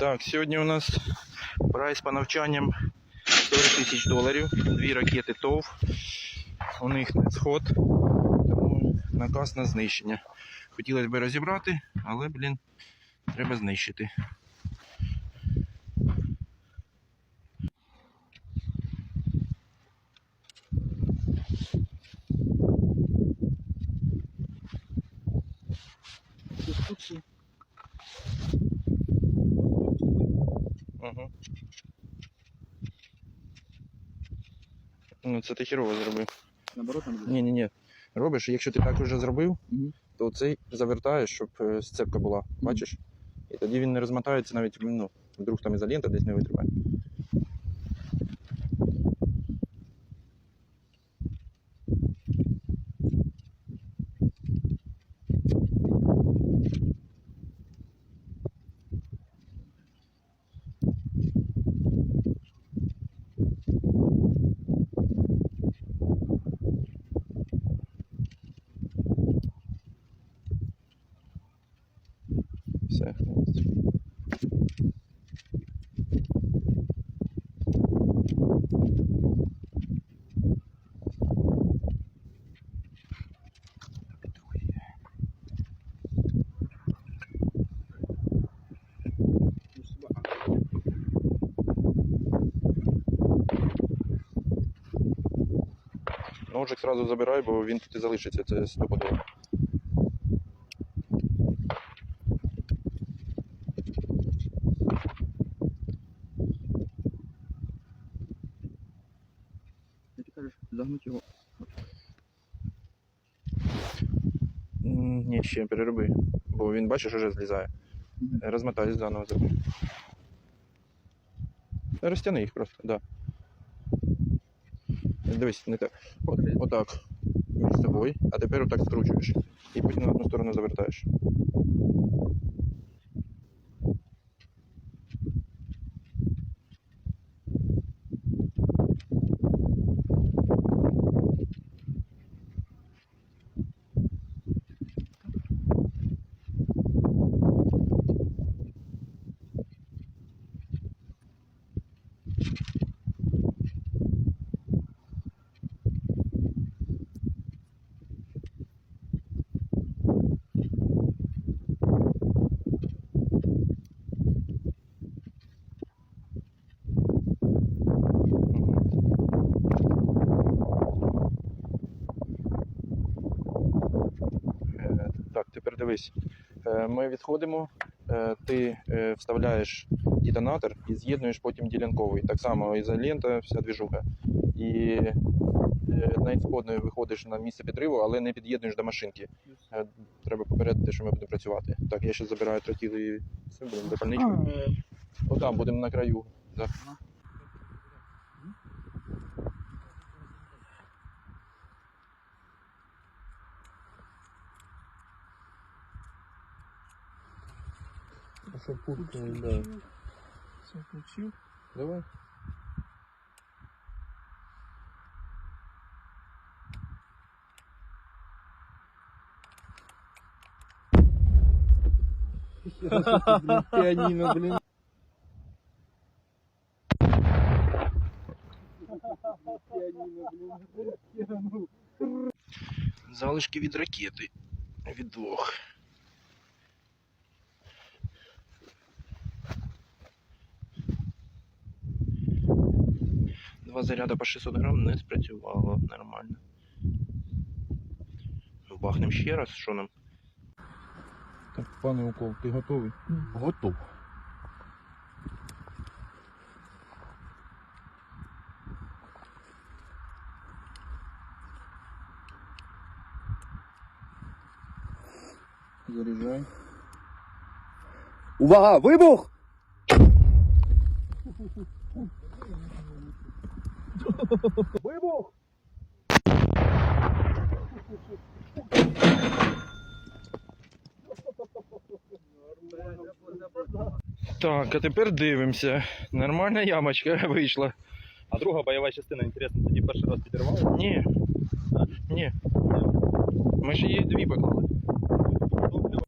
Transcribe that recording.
Так, сьогодні у нас прайс по навчанням 40 тисяч доларів. Дві ракети ТОВ. У них не сход, тому наказ на знищення. Хотілося б розібрати, але, блін, треба знищити. Угу. Ну, це ти хірово зробив. Наоборот, там буде. Ні, ні, ні. Робиш, якщо ти так вже зробив, Мгм. то цей завертаєш, щоб е, сцепка була. Бачиш? І тоді він не розмотається навіть, ну, вдруг там ізолента десь не витримає. Все. Ножик сразу забирай, бо він тут і залишиться, це стопудово. Ти кажеш, загнуть його. Ні, ще перероби. Бо він, бачиш, уже злізає. Розмотай заново зроби. Розтяни їх просто, так. Да. Дивись, не так. От, отак. Між собою, а тепер отак скручуєш. І потім на одну сторону завертаєш. Е, Так, тепер дивись. Е, Ми відходимо, е, ти е, вставляєш детонатор і з'єднуєш потім ділянковий. Так само ізолента, вся двіжуха. І на ісходною виходиш на місце підриву, але не під'єднуєш до машинки. Треба попередити, що ми будемо працювати. Так, я ще забираю тротіл і це будемо до пальничку. Отам будемо на краю. Да. Що пульт, да. Все включив. Давай. Піаніно, блін. Залишки від ракети. Від двох. Два заряда по 600 грам не спрацювало нормально. Бахнем ще раз, що нам? Так, пане Укол, ти готовий? Готов. Заряджай. Увага! Вибух! Вибух! Так, а тепер дивимося. Нормальна ямочка вийшла. А друга бойова частина, інтересно, тоді перший раз підірвали? Ні. Ні. Ми ж її дві поклали.